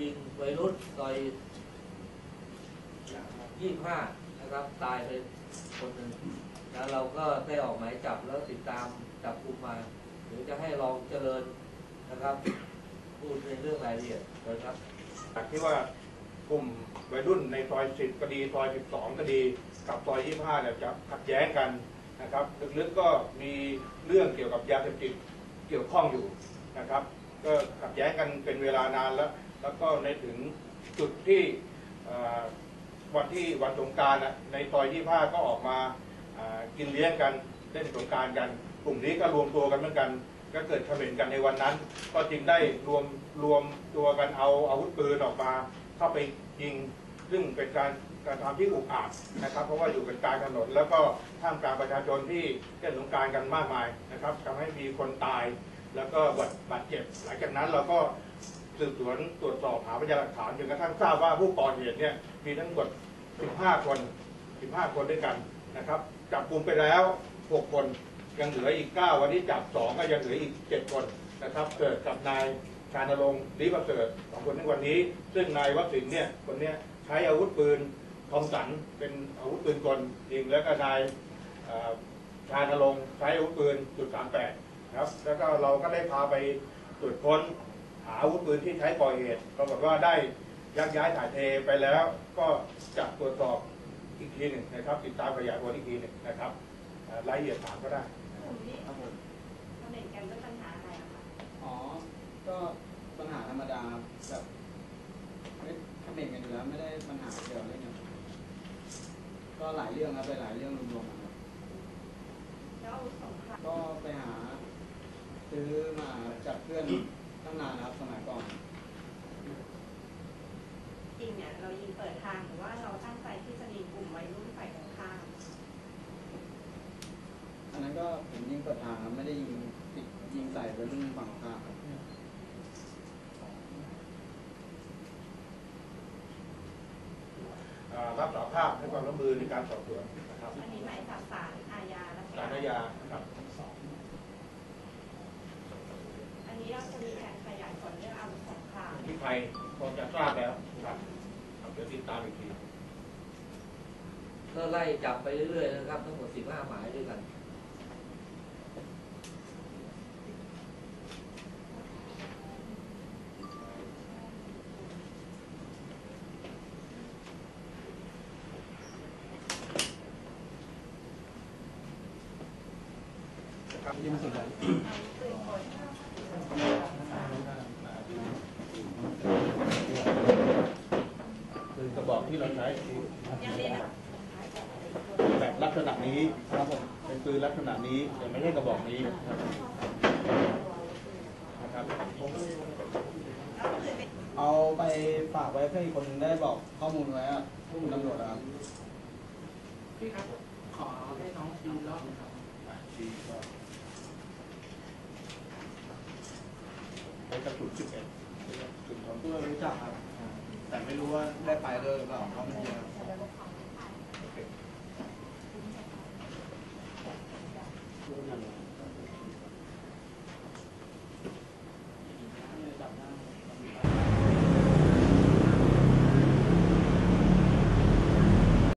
ยิงวัยรุ่นซอยยี่ห้านะครับ ตายไปคนหนึ่งแล้วเราก็ได้ออกหมายจับแล้วติดตามจับกลุ่มมา หรือจะให้รองเจริญนะครับ พูดในเรื่องรายละเอียดเลยครับจากที่ว่ากลุ่มวัยรุ่นในซอย10ก็ดีซอย12ก็ดีกับซอย25เนี่ยจะขัดแย้งกันนะครับลึกๆก็มีเรื่องเกี่ยวกับยาเสพติดเกี่ยวข้องอยู่นะครับ ก็ขัดแย้งกันเป็นเวลานานแล้ว แล้วก็ในถึงจุดที่วันที่วันสงกรารในซอย25ก็ออกมากินเลี้ยงกันเล่นสงการกัน กลุ่มนี้ก็รวมตัวกันเหมือนกัน ก็เกิดเขม่นกันในวันนั้น ก็จึงได้รวมรวมตัวกันเอาอาวุธปืนออกมา เข้าไปยิงซึ่งเป็นการการทำที่อุกอาจนะครับ เพราะว่าอยู่กันกลางถนนแล้วก็ท่ามกลางประชาชนที่เล่นสงการกันมากมายนะครับทำให้มีคนตาย แล้วก็บาดบาดเจ็บ หลังจากนั้นเราก็สืบสวนตรวจสอบหาพยานหลักฐานจนกระทั่งทราบว่าผู้ก่อเหตุเนี่ยมีทั้งหมด 15 คน 15 คนด้วยกันนะครับจับกลุ่มไปแล้ว 6 คนยังเหลืออีก 9 วันนี้จับ 2 ก็ยังเหลืออีก 7 คนนะครับเกิดกับนายชานรงค์ลีประเสริฐสองคนในวันนี้ ซึ่งนายวสินเนี่ยคนเนี้ยใช้อาวุธปืนทอมสันเป็นอาวุธปืนกลยิงแล้วก็นายชานรงค์ใช้อาวุธปืนจุด38 ครับแล้วก็เราก็ได้พาไปตรวจค้นหาอาวุธปืนที่ใช้ก่อเหตุปรากฏว่าได้ยักย้ายถ่ายเทไปแล้ว ก็จะตรวจสอบอีกทีหนึ่งนะครับ ติดตามขยายผลอีกทีหนึ่งนะครับเอ่อรายละเอียดถามก็ได้กลุ่มนี้ครับผมคอมเมนต์กันเรื่องปัญหาอะไรอะคะอ๋อ ก็ปัญหาธรรมดาแบบไม่คอมเมนต์กันอยู่แล้วไม่ได้ปัญหาเกี่ยวกับเรื่องเนี้ยก็หลายเรื่องครับไปหลายเรื่องรวมๆกันครับแล้วสงครามก็ไปหา ซื้อมาจากเพื่อนตั้งนานนะครับสมัยก่อน จริงเนี่ยเรายิงเปิดทางหรือว่าเราตั้งใจที่จะยิงกลุ่มวัยรุ่นฝ่ายตรงข้ามอันนั้นก็ผมยิงเปิดทางครับไม่ได้ยิงติดยิงใส่ไปรุ่นฝั่งข้ามครับเอ่อรับสารภาพให้ความร่วมมือในการสอบสวนนะครับอันนี้หมายจับสารอาญาและสารอาญาครับ อันนี้ เราจะมีแผนขยายผลเรื่องอาวุธสงครามที่ไทยพอจะทราบแล้วครับครับเดี๋ยวติดตามอีกทีก็ไล่จับไปเรื่อยๆนะครับ ทั้งหมด 15 หมายด้วยกันนะครับยิงสุดเลยปืนกล คือกระบอกที่เราใช้คือ ยังเรียนอะ แบบลัก ษณะนี้ครับผมเป็นปืนลักษณะนี้แต่ไม่ใช่กระบอกนี้ครับนะครับเอาไปฝากไว้เพื่ออีกคนได้บอกข้อมูลไว้อะคุณตำรวจนะครับพี่ครับ ขอให้น้องดูรอบหนึ่งครับอะชี้ก็ใช้กระสุน11กระสุนของตัวรู้จักครับ แต่ไม่รู้ว่าได้ไปด้วยหรือเปล่าเพราะมันเยอะ una